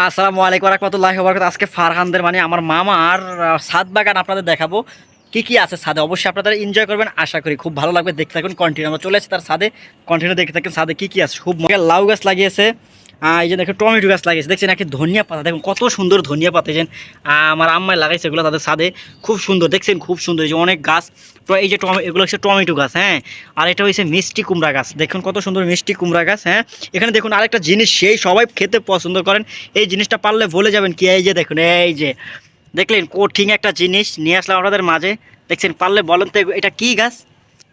আসসালামু আলাইকুম রহমতুল্লাহ বরকত আজকে ফারহানদের মানে আমার মামা আর সাদ বাগান আপনাদের দেখাবো। কি কি আছে সাদে অবশ্যই আপনারা এনজয় করবেন। আশা করি খুব ভালো লাগবে। দেখতে থাকুন কন্টিনিউ আমরা চলে আসি তার সাদে কন্টিনিউ দেখতে থাকুন সাদে কি কি আছে। খুব। লাউ গাছ লাগিয়েছে। এই যে দেখুন টমেটো গাছ লাগিয়েছে। দেখছেন নাকি ধনিয়া পাতা। দেখুন, কত সুন্দর ধনিয়া পাতা। এই যে, আমার আম্মায় লাগাইছে এগুলো তাদের ছাদে। খুব সুন্দর, দেখছেন, খুব সুন্দর। এই যে অনেক গাছ এই যে টমে, এগুলো হচ্ছে টমেটো গাছ হ্যাঁ। আর এটা হচ্ছে মিষ্টি কুমড়া গাছ। দেখুন, কত সুন্দর মিষ্টি কুমড়া গাছ হ্যাঁ। এখানে দেখুন, আরেকটা জিনিস সেই সবাই খেতে পছন্দ করেন। এই জিনিসটা পারলে বলে যাবেন কি, এই যে দেখুন, এই যে। দেখলেন, কঠিন একটা জিনিস নিয়ে আসলাম আপনাদের মাঝে। দেখছেন, পারলে বলেন তো, এটা কি গাছ?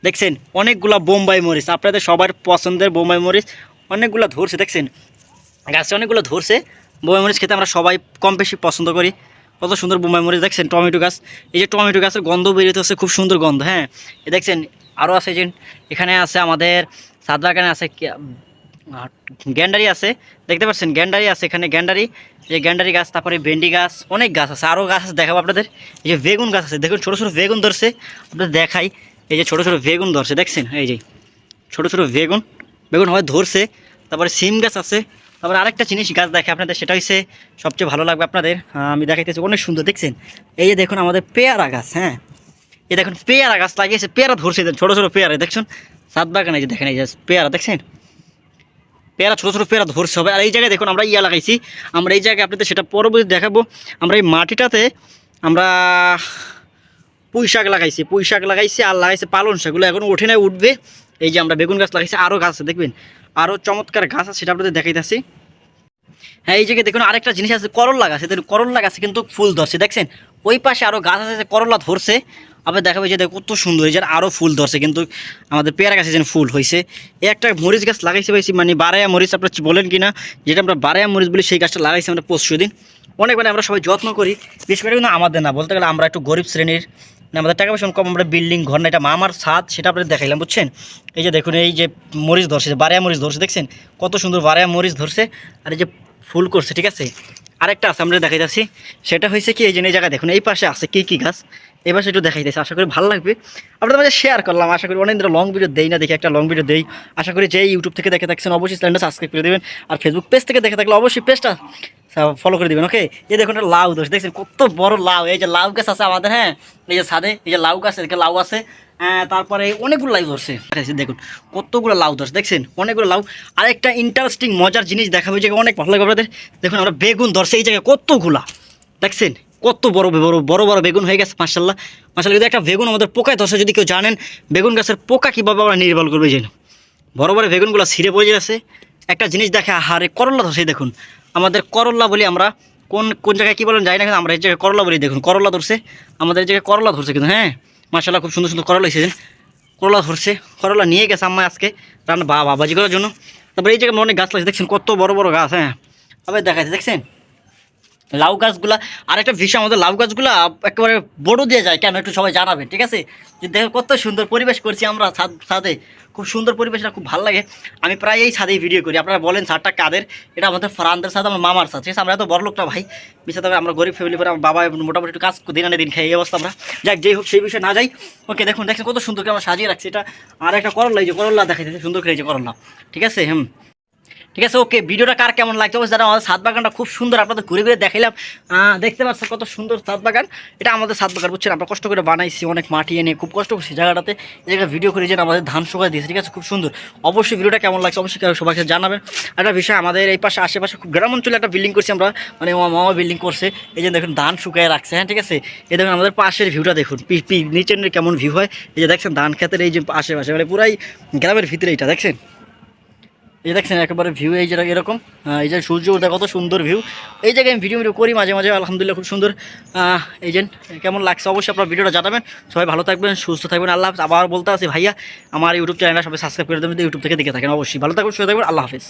দেখছেন, অনেকগুলা বোম্বাই মরিচ। আপনাদের সবার পছন্দের বোম্বাই মরিচ অনেকগুলো ধরছে, দেখছেন। গাছে অনেকগুলো ধরছে। বোম্বাই মরিচ খেতে আমরা সবাই কম বেশি পছন্দ করি। কত সুন্দর বোম্বাই মরিচ, দেখছেন টমেটো গাছ? এই যে টমেটো গাছের গন্ধ বেরিয়ে হচ্ছে খুব সুন্দর গন্ধ হ্যাঁ? এ দেখছেন আরও আছে যে, এখানে আছে আমাদের সাত বাগানে আছে গ্যান্ডারি আছে, দেখতে পাচ্ছেন, গ্যান্ডারি আছে এখানে, গ্যান্ডারি যে গ্যান্ডারি গাছ, তারপরে ভেন্ডি গাছ, অনেক গাছ আছে আরও গাছ আছে, দেখাবো আপনাদের। এই যে বেগুন গাছ আছে, দেখুন ছোটো ছোটো বেগুন ধরছে, আপনাদের দেখাই, এই যে ছোটো ছোটো বেগুন ধরছে, দেখছেন, এই যে ছোটো ছোটো বেগুন বেগুন হয় ধরছে, তারপরে সিম গাছ আছে তারপরে আরেকটা জিনিস গাছ দেখে আপনাদের, সেটা হচ্ছে সবচেয়ে ভালো লাগবে আপনাদের আমি দেখাইতেছি, অনেক সুন্দর, দেখছেন? এই যে দেখুন আমাদের পেয়ারা গাছ হ্যাঁ? এই দেখুন পেয়ারা গাছ লাগিয়েছে, পেয়ারা ধরছে ছোটো ছোটো পেয়ারা, দেখছেন? সাত বাগানে এই যে দেখেন, এই যে পেয়ারা, দেখছেন? পেয়ারা ছোটো ছোটো পেয়ারা ধরছে হবে আর এই জায়গায় দেখুন আমরা ইয়া লাগাইছি, আমরা এই জায়গায় আপনাদের সেটা পরবর্তী দেখাবো, আমরা এই মাটিটাতে আমরা পুঁই শাক লাগাইছি পুঁই শাক লাগাইছি, আর লাগাইছে পালন শাকগুলো এখন উঠে নাই, উঠবে এই যে আমরা বেগুন গাছ লাগাইছি আরও গাছ আছে, দেখবেন? আরও চমৎকার গাছ আছে, সেটা আপনাদের দেখাইতেছি। হ্যাঁ এই জায়গায় দেখুন, আরেকটা জিনিস আছে করল্লা গাছ। এদের করল্লা গাছে কিন্তু ফুল ধরছে, দেখছেন? ওই পাশে আরও গাছ আছে করল্লা ধরছে। আবার দেখাবে যে, দেখো, কত সুন্দর, এই যে আরও ফুল ধরছে, কিন্তু আমাদের পেয়ারা গাছে যেন ফুল হয়েছে এই একটা মরিচ গাছ লাগাইছে পাইছি মানে বারায়া মরিচ, আপনার বলেন কি না যেটা আমরা বারায়া মরিচ বলি সেই গাছটা লাগাইছি আমরা পরশু দিন অনেক মানে আমরা সবাই যত্ন করি, বিশেষ করে কিন্তু আমাদের না, বলতে গেলে আমরা একটু গরিব শ্রেণির। মানে আমাদের টাকা পয়সা কম, আমরা বিল্ডিং, ঘর না, এটা মামার ছাদ, সেটা আপনাদের দেখাইলাম, বুঝছেন? এই যে দেখুন, এই যে মরিচ ধরছে, বারিয়া মরিচ ধরছে, দেখছেন? কত সুন্দর বারিয়া মরিচ ধরছে, আর এই যে ফুল করছে, ঠিক আছে? আরেকটা আছে, আমরা দেখাই যাচ্ছি সেটা হয়েছে কি, এই যে, এই জায়গায় দেখুন, এই পাশে আছে কী কী গাছ, এই পাশে একটু দেখাই দিয়েছে আশা করি ভালো লাগবে। আপনাদের মাঝে শেয়ার করলাম, আশা করি অনেক লং ভিডিও দেই না, দেখি একটা লং ভিডিও দেই। আশা করি যে ইউটিউব থেকে দেখে থাকছেন, অবশ্যই চ্যানেলটা সাবস্ক্রাইব করে দেবেন। আর ফেসবুক পেজ থেকে দেখে থাকলে অবশ্যই পেজটা ফলো করে দিবেন ওকে এই দেখুন একটা লাউ দোষ দেখছেন কত বড় লাউ এই যে লাউ গাছ আছে আমাদের হ্যাঁ? এই যে ছাদে এই যে লাউ গাছ এদিকে লাউ আছে হ্যাঁ, তারপরে অনেকগুলো লাউ ধরছে। দেখুন কতগুলো লাউ ধরছে দেখছেন? অনেকগুলো লাউ। আরেকটা ইন্টারেস্টিং মজার জিনিস দেখাবে যে অনেক ভালো লাগবে আপনাদের। দেখুন আমরা বেগুন ধরছে এই জায়গায় কতগুলা দেখছেন? কত বড় বড় বড় বড় বেগুন হয়ে গেছে মার্শাল্লাহ মার্শাল্লাহ যদি একটা বেগুন আমাদের পোকায় ধরছে যদি কেউ জানেন বেগুন গাছের পোকা কীভাবে আমরা নির্বল করবে যেন বড় বড় বেগুনগুলো ছিঁড়ে পড়ে যাচ্ছে একটা জিনিস দেখে হারে করলা ধরছে দেখুন। আমাদের করল্লা বলি আমরা, কোন কোন জায়গায় কী বলেন যাই না, কিন্তু আমরা এই জায়গায় করল্লা বলি দেখুন, করল্লা ধরছে। আমাদের এই জায়গায় করল্লা ধরছে কিন্তু হ্যাঁ? মার্শাল্লাহ খুব সুন্দর সুন্দর করলা এসেছেন করলা ধরছে করলা নিয়ে গেছে আম্মা আজকে রান্না বা বাবাজি করার জন্য। তারপরে এই জায়গায় অনেক গাছ লাগছে, দেখছেন? কত বড় বড় গাছ হ্যাঁ? আবার দেখাচ্ছে দেখছেন? লাউ গাছগুলা, আর একটা বিষয়, আমাদের লাউ গাছগুলা একেবারে বড় দিয়ে যায়, কেন? একটু সবাই জানাবেন, ঠিক আছে? যে দেখো কত সুন্দর পরিবেশ করছি আমরা ছাদ, ছাদে। খুব সুন্দর পরিবেশটা খুব ভালো লাগে। আমি প্রায় এই ছাদেই ভিডিও করি। আপনারা বলেন ছাদটা কাদের? এটা আমাদের ফরানদের সাথে আমার মামার সাথে। আমরা এত বড় লোকটা ভাই। বিশেষ আমরা গরিব ফ্যামিলি পরে আমার বাবা মোটামুটি একটু কাজ দিন আনে দিন খাই এই অবস্থা আমরা। যাক, যেই হোক, সেই বিষয়ে না যাই। ওকে দেখুন দেখেন কত সুন্দর করে আমরা সাজিয়ে রাখছি। এটা আর একটা করল্লা এই যে করল্লা দেখাইতেছে, সুন্দর করে এই যে করল্লা ঠিক আছে, হুম। ঠিক আছে ওকে ভিডিওটা কার কেমন লাগছে? অবশ্যই জানাও। আমাদের সাত বাগানটা খুব সুন্দর, আপনাদের ঘুরে ঘুরে দেখাইলাম। দেখতে পাচ্ছেন কত সুন্দর সাত বাগান। এটা আমাদের সাত বাগান, বুঝছেন? আমরা কষ্ট করে বানাইছি, অনেক মাটি এনে, খুব কষ্ট করছি। জায়গাটাতে এই ভিডিও করে যেন আমাদের ধান শুকায় দিয়েছে, ঠিক আছে? খুব সুন্দর। অবশ্যই ভিডিওটা কেমন লাগছে, অবশ্যই সবাইকে জানাবেন। একটা বিষয়, আমাদের এই পাশে, আশেপাশে খুব গ্রাম অঞ্চলে একটা বিল্ডিং করছি আমরা মানে মামা বিল্ডিং করছে। এই যে দেখুন, ধান শুকায় রাখছে হ্যাঁ ঠিক আছে? এই দেখুন, আমাদের পাশের ভিউটা দেখুন। নিচের কেমন ভিউ হয়। এই যে দেখছেন, ধান খেতের এই যে আশেপাশে মানে পুরাই গ্রামের ভিতরে এইটা দেখছেন? এই দেখছেন, একেবারে ভিউ এই যে এরকম এই যে সূর্য, ওটা কত সুন্দর ভিউ এই জায়গায় আমি ভিডিও ভিডিও করি মাঝে মাঝে, আলহামদুলিল্লাহ খুব সুন্দর। এই যে, কেমন লাগছে অবশ্যই আপনার ভিডিওটা জানাবেন। সবাই ভালো থাকবেন, সুস্থ থাকবেন, আল্লাহ আবার বলতে আসি, ভাইয়া, আমার ইউটিউব চ্যানেলটা সবাই সাবস্ক্রাইব করে দেবেন ইউটিউব থেকে দেখে থাকেন, অবশ্যই। ভালো থাকবেন, সুস্থ থাকবেন, আল্লাহ হাফেজ।